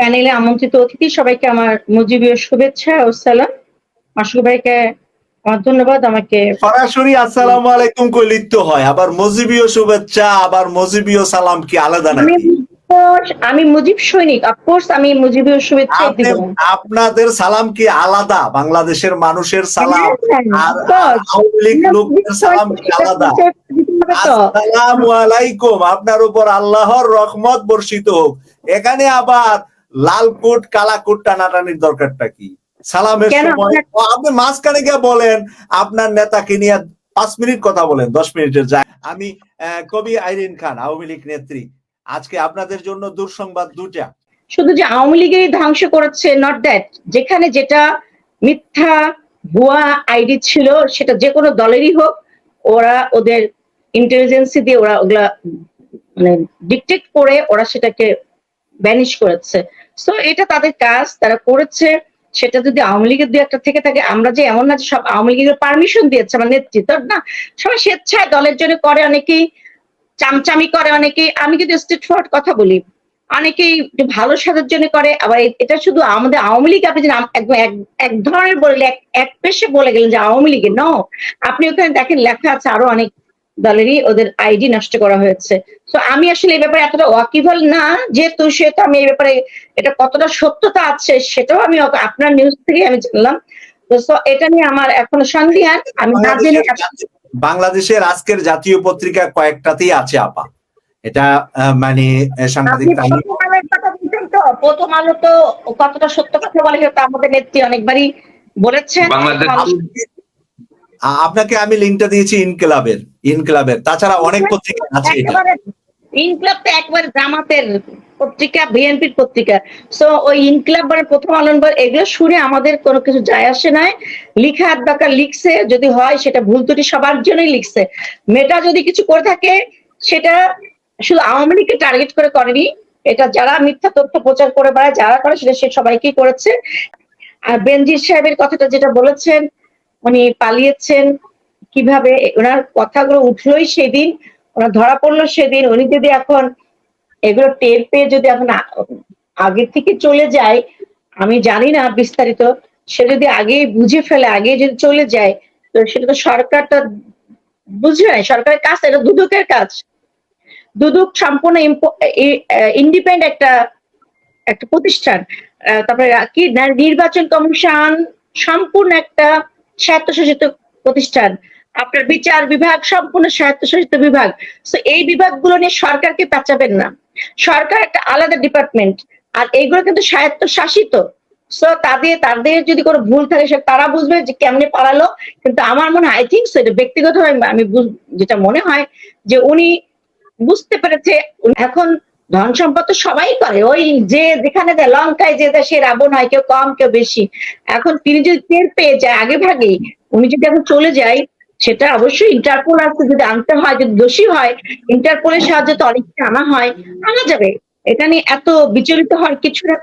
প্যানেলে আমন্ত্রিত অতিথি সবাইকে আমার মুজিবীয় শুভেচ্ছা ও সালাম। মাসুক ভাইকে আমার ধন্যবাদ আমাকে সরাসরি আসসালামু আলাইকুম কই লিখতে হয় আবার মজিবীয় শুভেচ্ছা আবার মজিবীয় সালাম কি আলাদা নাকি? আমি মুজিব সৈনিক অফকোর্স আমি শুভেচ্ছা দিব। আপনাদের সালাম কি আলাদা? বাংলাদেশের মানুষের সালাম হ্যাঁ, আর. আওয়ামী লীগ লোকদের সালাম কি আলাদা? আসসালামু আলাইকুম আপনার উপর আল্লাহর রহমত বর্ষিত হোক। এখানে আবার লাল কোট কালা কোট টানাটানির দরকারটা কি? সালামের সময় আপনি মাঝখানে গিয়ে বলেন আপনার নেতাকে নিয়ে পাঁচ মিনিট কথা বলেন দশ মিনিটের যায় আমি কবি আইরিন খান আওয়ামী লীগ নেত্রী। আজকে আপনাদের জন্য দুঃসংবাদ দুটা শুধু যে আওয়ামী লীগেরই ধ্বংস করেছে নট দ্যাট যেখানে যেটা মিথ্যা ভুয়া আইডি ছিল সেটা যে কোনো দলেরই হোক ওরা ওদের ইন্টেলিজেন্সি দিয়ে ওরা ওগুলা মানে ডিকটেট করে ওরা সেটাকে ব্যানিশ করেছে। সো এটা তাদের কাজ, তারা করেছে। সেটা যদি আওয়ামী লীগের দু একটা থেকে থাকে, আমরা যে এমন না যে সব আওয়ামী লীগের পারমিশন দিয়েছে আমার নেতৃত্ব, না। সবাই স্বেচ্ছায় দলের জন্য করে অনেকেই, চামচামি করে অনেকেই। আমি কিন্তু স্ট্রিট ফরওয়ার্ড কথা বলি, অনেকেই ভালো সাজার জন্য করে, আবার এটা শুধু আমাদের আওয়ামী লীগ, আপনি একদম এক- ধরনের বলে, এক পেশে বলে গেলেন যে আওয়ামী লীগের ন আপনি ওখানে দেখেন লেখা আছে আরও অনেক দলেরই ওদের আইডি নষ্ট করা হয়েছে। তো আমি আসলে এই ব্যাপারে এতটা ওয়াকিবল না যেহেতু সেহেতু আমি এই ব্যাপারে এটা কতটা সত্যতা আছে সেটাও আমি আপনার নিউজ থেকে আমি জানলাম। তো এটা নিয়ে আমার এখনও সন্দেহান আমি না জেনে বাংলাদেশের আজকের জাতীয় পত্রিকা কয়েকটাতেই আছে আপা। এটা মানে সাংবাদিক প্রথম বলছেন তো প্রথম আলো তো কতটা সত্য কথা বলে সেটা আমাদের নেত্রী অনেকবারই বলেছেন। আপনাকে আমি লিঙ্কটা দিয়েছি ইনকিলাবের ইনকিলাবের। তাছাড়া অনেক পত্রিকা আছে ইনক্লাব তো একবার জামাতের পত্রিকা, বিএনপির পত্রিকা। সো ওই ইনক্লাব মানে প্রথম আলনবার এগুলো শুনে আমাদের কোনো কিছু যায় আসে নাই। লিখার দরকার লিখছে, যদি হয় সেটা ভুল ত্রুটি সবার জন্যই লিখছে। মেটা যদি কিছু করে থাকে, সেটা শুধু আওয়ামী লীগকে টার্গেট করে করেনি। এটা যারা মিথ্যা তথ্য প্রচার করে বেড়ায়, যারা করে সেটা সে সবাইকেই করেছে। আর বেনজির সাহেবের কথাটা যেটা বলেছেন উনি পালিয়েছেন কীভাবে, ওনার কথাগুলো উঠলোই সেদিন, ওনার ধরা পড়ল সেদিন, উনি যদি এখন এগুলো টের পেয়ে যদি এখন আগে থেকে চলে যায়, আমি জানি না বিস্তারিত, সে যদি আগে বুঝে ফেলে, আগে যদি চলে যায়, তো সেটা তো সরকারটা বুঝবে না, সরকারের কাজ এটা দুদকের কাজ। দুদক সম্পূর্ণ ইন্ডিপেন্ডেন্ট একটা একটা প্রতিষ্ঠান। তারপরে কি, নির্বাচন কমিশন সম্পূর্ণ একটা স্বায়ত্তশাসিত প্রতিষ্ঠান, আপনার বিচার বিভাগ, সম্পূর্ণ স্বায়ত্তশাসিত বিভাগ। তো এই বিভাগগুলো নিয়ে সরকারকে পেঁচাবেন না। সরকার একটা আলাদা ডিপার্টমেন্ট আর এইগুলো কিন্তু স্বায়ত্তশাসিত। সো তাদের তাদের যদি কোনো ভুল থাকে, সে তারা বুঝবে যে কেমনে পালালো। কিন্তু আমার মনে হয় আই থিঙ্ক সেটা ব্যক্তিগতভাবে আমি যেটা মনে হয়, যে উনি বুঝতে পেরেছে এখন ধন সম্পদ তো সবাই করে। ওই যে যেখানে লঙ্কায় যে সে রাবণ হয়, কেউ কম, কেউ বেশি। এখন তিনি যদি টের পেয়ে যায় আগে ভাগে উনি যদি এখন চলে যায়, সেটা অবশ্যই ইন্টারপোল আসতে যদি আনতে হয়, যদি দোষী হয় ইন্টারপোলের সাহায্যে তো অনেক আনা হয়, আনা যাবে। এখানে এত বিচলিত হয় কিছু না।